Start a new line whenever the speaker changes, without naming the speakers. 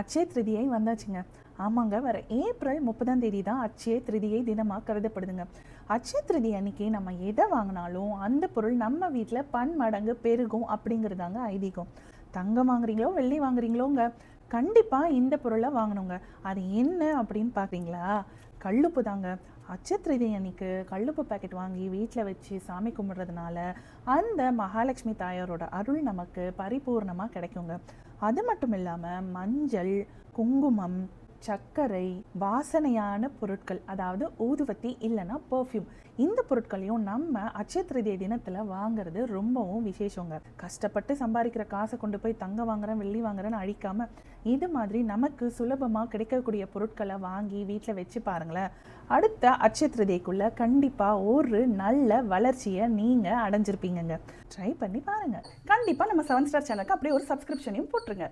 அட்சய திருதியை வந்தாச்சுங்க. ஆமாங்க வர ஏப்ரல் முப்பதாம் தேதி தான் அட்சய திருதியை தினமாக கருதப்படுதுங்க. அட்சய திருதி அன்னைக்கு நம்ம எதை வாங்கினாலும் அந்த பொருள் நம்ம வீட்டில் பன்மடங்கு பெருகும் அப்படிங்கிறதாங்க ஐதீகம். தங்கம் வாங்குறீங்களோ வெள்ளி வாங்குறீங்களோங்க கண்டிப்பாக இந்த பொருளை வாங்கணுங்க. அது என்ன அப்படின்னு பார்க்குறீங்களா கல்லுப்பு தாங்க. அச்சத்திரதி அன்னைக்கு கல்லுப்பு பாக்கெட் வாங்கி வீட்டில் வச்சு சாமி கும்பிட்றதுனால அந்த மகாலட்சுமி தாயாரோட அருள் நமக்கு பரிபூர்ணமாக கிடைக்குங்க. அது மட்டும் இல்லாமல் மஞ்சள் குங்குமம் சர்க்கரை வாசனையான பொருட்கள் அதாவது ஊதுவத்தி இல்லைன்னா பர்ஃப்யூம் இந்த பொருட்களையும் நம்ம அட்சய திருதிய தினத்தில் வாங்குறது ரொம்பவும் விசேஷங்க. கஷ்டப்பட்டு சம்பாதிக்கிற காசை கொண்டு போய் தங்க வாங்குறேன் வெள்ளி வாங்குறேன்னு அழிக்காம இது மாதிரி நமக்கு சுலபமாக கிடைக்கக்கூடிய பொருட்களை வாங்கி வீட்டில் வச்சு பாருங்களேன். அடுத்த அட்சய கண்டிப்பாக ஒரு நல்ல வளர்ச்சியை நீங்கள் அடைஞ்சிருப்பீங்கங்க. ட்ரை பண்ணி பாருங்கள் கண்டிப்பாக நம்ம செவன் ஸ்டார் சேனலுக்கு அப்படியே ஒரு சப்ஸ்கிரிப்ஷனையும் போட்டுருங்க.